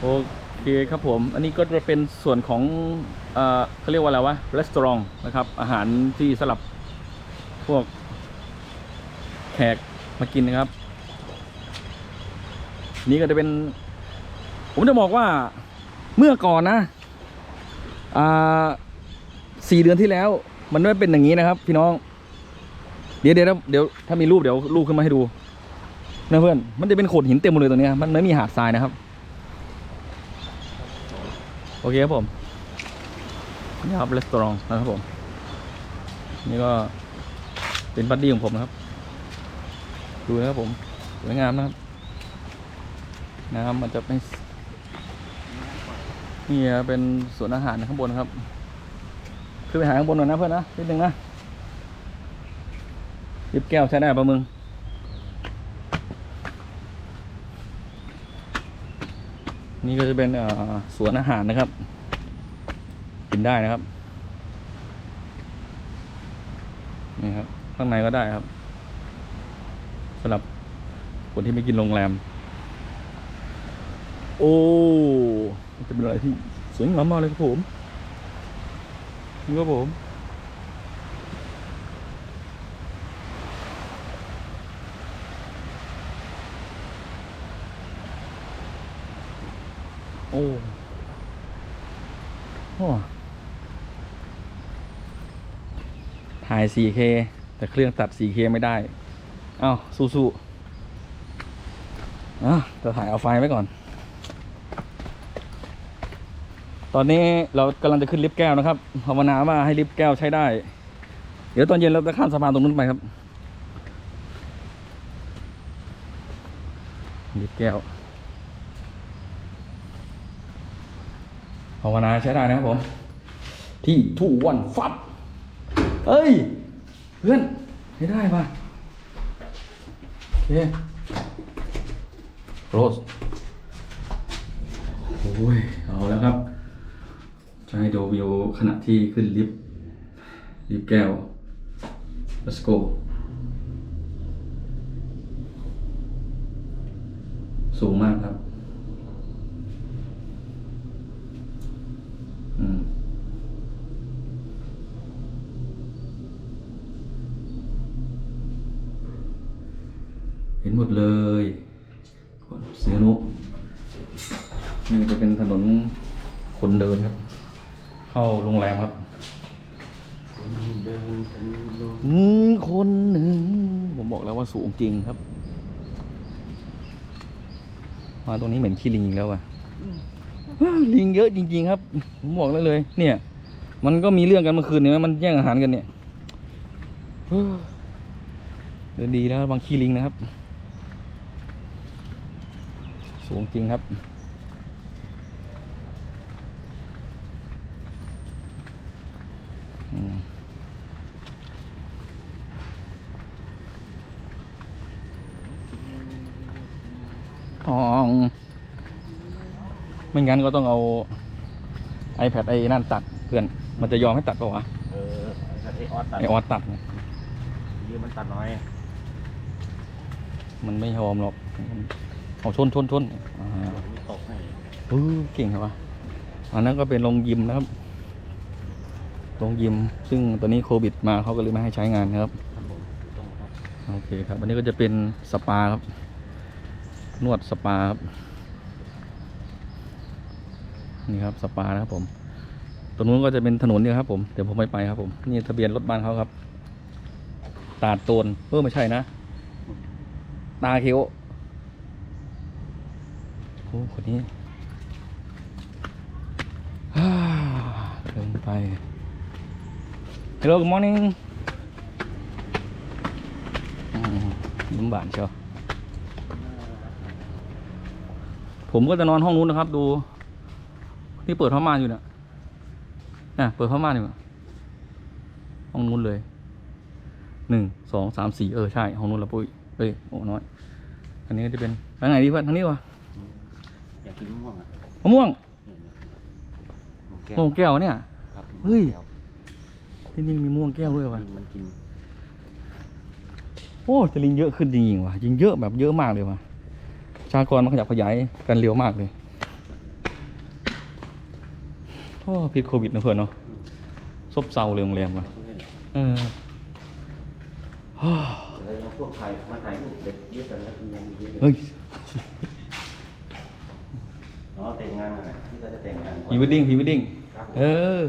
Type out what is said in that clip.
โอเคครับผม อันนี้ก็จะเป็นส่วนของเอ่อเขาเรียกว่าอะไรวะรีสตอรองนะครับ อาหารที่สำหรับพวกแขกมากินนะครับ นี่ก็จะเป็น ผมจะบอกว่าเมื่อก่อนนะอ่าสี่เดือนที่แล้ว มันไม่เป็นอย่างนี้นะครับ พี่น้อง เดี๋ยวเดี๋ยวเดี๋ยวถ้ามีรูปเดี๋ยวรูปขึ้นมาให้ดูนะเพื่อน มันจะเป็นโขดหินเต็มหมดเลยตรงนี้ มันไม่มีหาดทรายนะครับ อเคครับผมนี่ครับรีสตอรองนะครับผม นี่ก็เป็นบัดดี้ของผมนะครับ ดูนะครับผมสวยงามนะครับ น้ำมันจะไม่นี่เป็นสวนอาหารข้างบนครับขึ้นไปหาข้างบนหน่อยนะเพื่อนนะนิดนึงนะยิบแก้วใช้ได้ปะมึง นี่ก็จะเป็นสวนอาหารนะครับ กินได้นะครับ นี่ครับ ข้างในก็ได้ครับสำหรับคนที่ไม่กินโรงแรม โอ้จะเป็นอะไรที่สวยงามมากเลยครับผมนี่ครับผม อ้โอ้ถ่าย 4K แต่เครื่องตัด 4K ไม่ได้ เอ้าสู้ๆอะจะถ่ายเอาไฟไว้ก่อน ตอนนี้เรากำลังจะขึ้นลิฟต์แก้วนะครับภาวนาว่าให้ลิฟต์แก้วใช้ได้ เดี๋ยวตอนเย็นเราจะข้ามสะพานตรงนู้นไปครับลิฟต์แก้วาวนาใช้ได้นะครับผม ที่ทูวันฟับเอ้ย เพื่อนใช้ได้ป่ะโอเคโรสโอ้ย เอาแล้วครับ จะให้ดูวิวขณะที่ขึ้นลิฟต์ลิฟต์แก้ว let's go สูงมากครับ ห็นหมดเลยก่อนเสียนุนี่จะเป็นถนนคนเดินครับ เข้าโรงแรมครับเดินเป็นโลอืมคนหนึ่ง ผมบอกแล้วว่าสูงจริงครับ มาตรงนี้เหม็นขี้ลิงอีกแล้วอะว้าวลิงเยอะจริง ๆ ครับ ผมบอกได้เลย เนี่ย มันก็มีเรื่องกันเมื่อคืนเนี่ยมันแย่งอาหารกันเนี่ยเฮ้อเดินดีแล้วบางขี้ลิงนะครับ สูงจริงครับอืมทอง ไม่งั้นก็ต้องเอา iPad ไอ้นั่นตัดเพื่อน มันจะยอมให้ตัดปะวะ เออไอออสตัดไอออสตัดเนี่ยยืมมันตัดน้อย มันไม่ยอมหรอก เอาชนชนชนอ่าตกให้เออเก่งครับวะอันนั้นก็เป็นโรงยิมนะครับโรงยิม ซึ่งตอนนี้โควิดมาเขาก็เลยไม่ให้ใช้งานนะครับโอเคครับ อันนี้ก็จะเป็นสปาครับ นวดสปาครับ นี่ครับสปานะครับผมตรงนู้นก็จะเป็นถนนนี่ครับผม เดี๋ยวผมไม่ไปครับผม นี่ทะเบียนรถบ้านเขาครับ ตาดโตนเออไม่ใช่นะ ตาเคียว โอ้คนนี้ฮ่าเดินไป Hello good morning ยิ้มบานเชียวผมก็จะนอนห้องนู้นนะครับ ดูนี่เปิดผ้าม่านอยู่เนี่ยน่ะ เปิดผ้าม่านอยู่ห้องนู้นเลยหนึ่งสองสามสี่เออ ใช่ ห้องนู้นละปุ้ยเอ้ยโอ้น้อย อันนี้ก็จะเป็นไปไหนดีเพื่อนทางนี้วะ อยากกินมะม่วงอะมะม่วงแก้มะม่วงแก้วเนี่ย ครับเฮ้ย ที่นี่มีมะม่วงแก้วด้วยวะมันกินโอ้จะลิงเยอะขึ้นจริงๆว่ะยิงเยอะแบบเยอะมากเลยว่ะประชากรมันขยับขยายกันเร็วมากเลยโอ้พิษโควิดนะเพื่อนเนาะซบเซาเลยโรงแรมว่ะเออเลยเอาพวกถ่ายมาถ่ายรูปเด็กเยอะกันแล้วยังมีเยอะเฮ้ยอ๋อแต่งงานอะไรที่เขาจะแต่งงานพรีเวดดิ้งพรีเวดดิ้งครับผม เออ